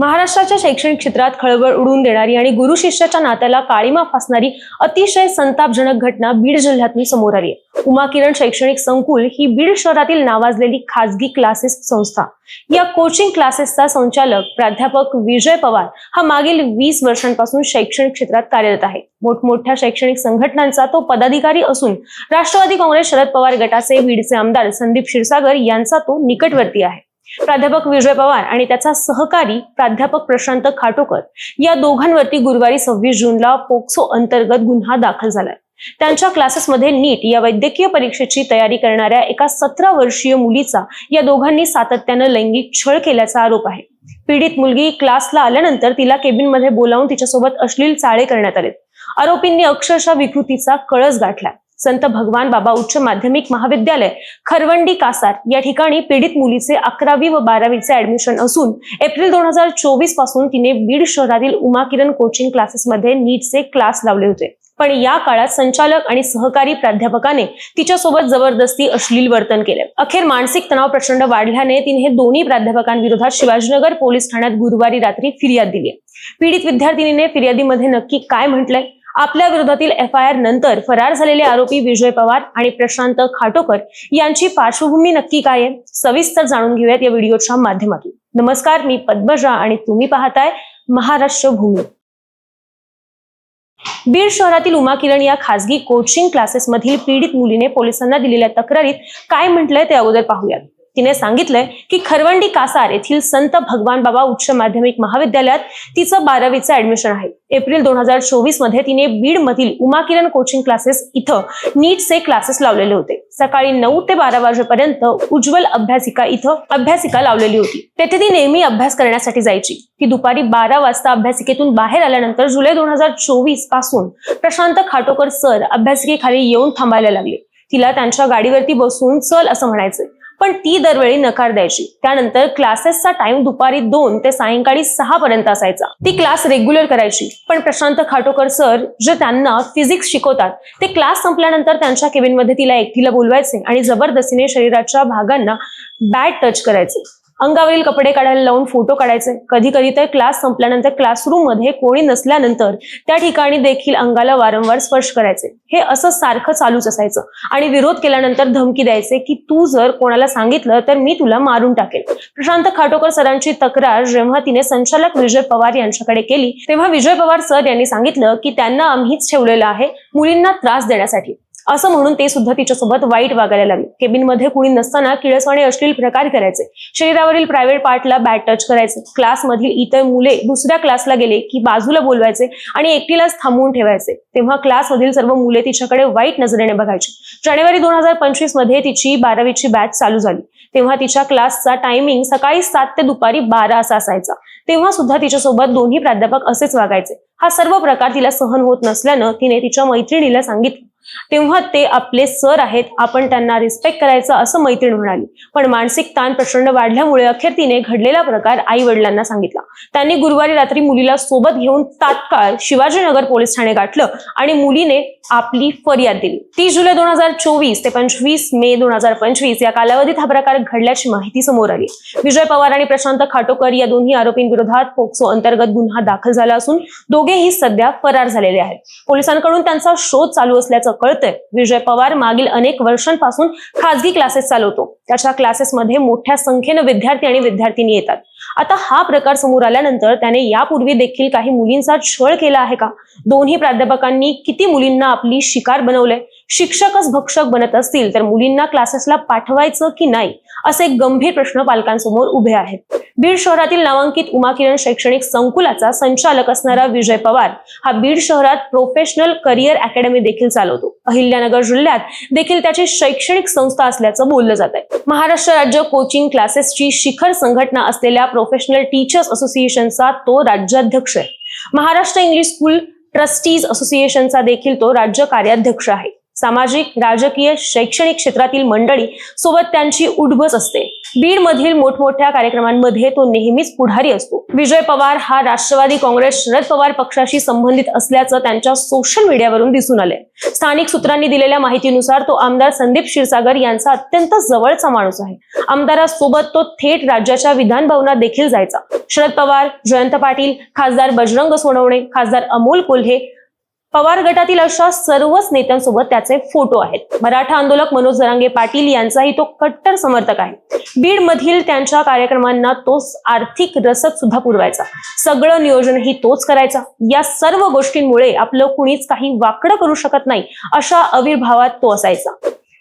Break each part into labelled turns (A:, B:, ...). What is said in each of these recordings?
A: महाराष्ट्राच्या शैक्षणिक क्षेत्रात खळबळ उडवून देणारी आणि गुरु शिष्याच्या नात्याला काळीमा फासणारी अतिशय संतापजनक घटना बीड जिल्ह्यातून समोर आली आहे. उमा किरण शैक्षणिक संकुल ही बीड शहरातील नावाजलेली खासगी क्लासेस संस्था. या कोचिंग क्लासेसचा संचालक प्राध्यापक विजय पवार हा मागील वीस वर्षांपासून शैक्षणिक क्षेत्रात कार्यरत आहे. मोठमोठ्या शैक्षणिक संघटनांचा तो पदाधिकारी असून राष्ट्रवादी काँग्रेस शरद पवार गटाचे बीडचे आमदार संदीप क्षीरसागर यांचा तो निकटवर्ती आहे. प्राध्यापक विजय पवार आणि त्याचा सहकारी प्राध्यापक प्रशांत खाटोकर या दोघांवरती गुरुवारी सव्वीस जूनला पोक्सो अंतर्गत गुन्हा दाखल झालाय. त्यांच्या क्लासेसमध्ये नीट या वैद्यकीय परीक्षेची तयारी करणाऱ्या एका सतरा वर्षीय मुलीचा या दोघांनी सातत्यानं लैंगिक छळ केल्याचा आरोप आहे. पीडित मुलगी क्लासला आल्यानंतर तिला केबिनमध्ये बोलावून तिच्यासोबत अश्लील चाळे करण्यात आले आरोपींनी अक्षरशः विकृतीचा कळस गाठला संत भगवान बाबा उच्च माध्यमिक महाविद्यालय खरवंडी कासार या ठिकाणी पीडित मुलीचे अकरावी व बारावीचे ऍडमिशन असून एप्रिल दोन हजार चोवीसपासून तिने बीड शहरातील उमा किरण कोचिंग क्लासेसमध्ये नीटचे क्लास लावले होते. पण या काळात संचालक आणि सहकारी प्राध्यापकाने तिच्यासोबत जबरदस्ती अश्लील वर्तन केले. अखेर मानसिक तणाव प्रचंड वाढल्याने तिने दोन्ही प्राध्यापकांविरोधात शिवाजीनगर पोलीस ठाण्यात गुरुवारी रात्री फिर्याद दिली. पीडित विद्यार्थिनीने फिर्यादीमध्ये नक्की काय म्हटलंय? आपल्या विरोधातील एफ आय आर नंतर फरार झालेले आरोपी विजय पवार आणि प्रशांत खाटोकर यांची पार्श्वभूमी नक्की काय आहे? सविस्तर जाणून घेऊयात या व्हिडिओच्या माध्यमातून. नमस्कार मी पद्मजा आणि तुम्ही पाहताय महाराष्ट्र भूमी. बीड शहरातील उमा किरण या खासगी कोचिंग क्लासेसमधील पीडित मुलीने पोलिसांना दिलेल्या तक्रारीत काय म्हटलंय ते अगोदर पाहूयात. तिने सांगितलंय की खरवंडी कासार येथील संत भगवान बाबा उच्च माध्यमिक महाविद्यालयात तिचं बारावीचं ऍडमिशन आहे. एप्रिल दोन हजार चोवीसमध्ये तिने बीड मधील उमा किरण कोचिंग क्लासेस इथं नीटचे क्लासेस लावलेले होते. सकाळी नऊ ते बारा वाजेपर्यंत उज्ज्वल अभ्यासिका इथं अभ्यासिका लावलेली होती. तेथे ती नेहमी अभ्यास करण्यासाठी जायची. ती दुपारी बारा वाजता अभ्यासिकेतून बाहेर आल्यानंतर जुलै दोन हजार चोवीसपासून प्रशांत खाटोकर सर अभ्यासिकेखाली येऊन थांबायला लागले. तिला त्यांच्या गाडीवरती बसून चल असं म्हणायचं. पण ती दरवेळी नकार द्यायची. त्यानंतर क्लासेसचा टाइम दुपारी दोन ते सायंकाळी सहा पर्यंत असायचा. ती क्लास रेग्युलर करायची. पण प्रशांत खाटोकर सर जे त्यांना फिजिक्स शिकवतात ते क्लास संपल्यानंतर त्यांच्या केबिनमध्ये तिला एकटीला बोलवायचे आणि जबरदस्तीने शरीराच्या भागांना बॅड टच करायचे. अंगावरील कपडे काढायला लावून फोटो काढायचे. कधी कधी तर क्लास संपल्यानंतर क्लासरूममध्ये कोणी नसल्यानंतर त्या ठिकाणी देखील अंगाला वारंवार स्पर्श करायचे. हे असं सारखं चालूच असायचं. आणि विरोध केल्यानंतर धमकी द्यायचे की तू जर कोणाला सांगितलं तर मी तुला मारून टाकेल. प्रशांत खाटोकर सरांची तक्रार जेव्हा तिने संचालक विजय पवार यांच्याकडे केली तेव्हा विजय पवार सर यांनी सांगितलं की त्यांना आम्हीच ठेवलेलं आहे मुलींना त्रास देण्यासाठी. असं म्हणून ते सुद्धा तिच्यासोबत वाईट वागायला लागले. केबिनमध्ये कुणी नसताना किळसवाणे अश्लील प्रकार करायचे. शरीरावरील प्रायव्हेट पार्टला बॅट टच करायचे. क्लासमधील इतर मुले दुसऱ्या क्लासला गेले की बाजूला बोलवायचे आणि एकटीलाच थांबवून ठेवायचे. तेव्हा क्लासमधील सर्व मुले तिच्याकडे वाईट नजरेने बघायची. जानेवारी दोन हजार पंचवीसमध्ये तिची बारावीची बॅच चालू झाली. तेव्हा तिच्या क्लासचा टायमिंग सकाळी सात ते दुपारी बारा असा असायचा. तेव्हा सुद्धा तिच्यासोबत दोन्ही प्राध्यापक असेच वागायचे. हा सर्व प्रकार तिला सहन होत नसल्यानं तिने तिच्या मैत्रिणीला सांगितलं. तेव्हा ते आपले सर आहेत आपण त्यांना रिस्पेक्ट करायचं असं मैत्रीण म्हणाली. पण मानसिक ताण प्रचंड वाढल्यामुळे अखेर तिने घडलेला प्रकार आई वडिलांना सांगितला. त्यांनी गुरुवारी रात्री मुलीला सोबत घेऊन तात्काळ शिवाजीनगर पोलीस ठाणे गाठलं आणि मुलीने आपली फरियाद दिली. तीस जुलै दोन हजार चोवीस ते पंचवीस मे दोन हजार पंचवीस या कालावधीत हा प्रकार घडल्याची माहिती समोर आली. विजय पवार आणि प्रशांत खाटोकर या दोन्ही आरोपींविरोधात पोक्सो अंतर्गत गुन्हा दाखल झाला असून दोघेही सध्या फरार झालेले आहेत. पोलिसांकडून त्यांचा शोध चालू असल्याचं कळतंय. विजय पवार मागील अनेक वर्षांपासून खासगी क्लासेस चालवतो. त्याच्या क्लासेसमध्ये मोठ्या संख्येनं विद्यार्थी आणि विद्यार्थिनी येतात. आता हा प्रकार समोर आल्यानंतर त्याने यापूर्वी देखील काही मुलींचा छळ केला आहे का? दोन्ही प्राध्यापकांनी किती मुलींना आपली शिकार बनवलंय? शिक्षकच भक्षक बनत असतील तर मुलींना क्लासेसला पाठवायचं की नाही? असे गंभीर प्रश्न पालकांसमोर उभे आहेत. बीड शहरातील नामांकित उमा किरण शैक्षणिक संकुलाचा संचालक असणारा विजय पवार हा बीड शहरात प्रोफेशनल करिअर अकॅडमी देखील चालवतो. अहिल्यानगर जिल्ह्यात देखील त्याची शैक्षणिक संस्था असल्याचं बोललं जात आहे. महाराष्ट्र राज्य कोचिंग क्लासेसची शिखर संघटना असलेल्या प्रोफेशनल टीचर्स असोसिएशनचा तो राज्याध्यक्ष आहे. महाराष्ट्र इंग्लिश स्कूल ट्रस्टीज असोसिएशनचा देखील तो राज्य कार्याध्यक्ष आहे. सामाजिक राजकीय शैक्षणिक क्षेत्रातील मंडळी सोबत त्यांची उठबस असते. बीड मधील मोठमोठ्या कार्यक्रमांमध्ये तो नेहमीच पुढारी असतो. विजय पवार हा राष्ट्रवादी काँग्रेस शरद पवार पक्षाशी संबंधित असल्याचं त्यांच्या सोशल मीडियावरून दिसून आलंय. स्थानिक सूत्रांनी दिलेल्या माहितीनुसार तो आमदार संदीप क्षीरसागर यांचा अत्यंत जवळचा माणूस आहे. आमदारासोबत तो थेट राज्याच्या विधान भवनात देखील जायचा. शरद पवार जयंत पाटील खासदार बजरंग सोनवणे खासदार अमोल कोल्हे पवार गटातील अशा सर्वच नेत्यांसोबत त्याचे फोटो आहेत. मराठा आंदोलक मनोज जरांगे पाटील यांचाही तो कट्टर समर्थक आहे. बीड मधील त्यांच्या कार्यक्रमांना तो आर्थिक रसद सुद्धा पुरवायचा. सगळं नियोजनही तोच करायचा. या सर्व गोष्टींमुळे आपलं कुणीच काही वाकडं करू शकत नाही अशा आविर्भावात तो असायचा.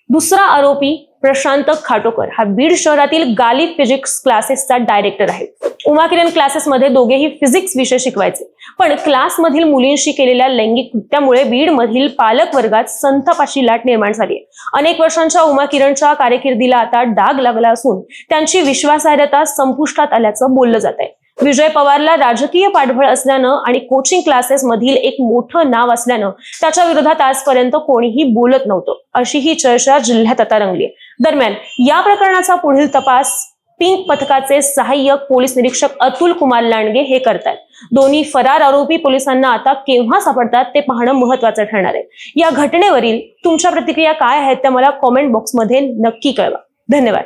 A: दुसरा आरोपी प्रशांत खाटोकर हा बीड शहरातील गालिब फिजिक्स क्लासेसचा डायरेक्टर आहे. उमा किरण क्लासेसमध्ये दोघेही फिजिक्स विषय शिकवायचे. पण क्लासमधील मुलींशी केलेल्या लैंगिक कृत्यामुळे बीड मधील पालक वर्गात संतापाची लाट निर्माण झाली आहे. अनेक वर्षांच्या उमा किरणच्या कारकिर्दीला आता डाग लागला असून त्यांची विश्वासार्हता संपुष्टात आल्याचं बोललं जात आहे विजय पवारला राजकीय पाठबळ असल्यानं आणि कोचिंग क्लासेस मधील एक मोठं नाव असल्यानं त्याच्या विरोधात आजपर्यंत कोणीही बोलत नव्हतं. अशी ही चर्चा जिल्ह्यात आता रंगली दरम्यान या प्रकरणाचा पुढील तपास पिंक पथकाचे सहाय्यक पोलीस निरीक्षक अतुल कुमार लांडगे हे करतात दोन्ही फरार आरोपी पोलिसांना आता केव्हा सापडतात ते पाहणं महत्वाचं ठरणार आहे. या घटनेवरील तुमच्या प्रतिक्रिया काय आहेत त्या मला कॉमेंट बॉक्समध्ये नक्की कळवा. धन्यवाद.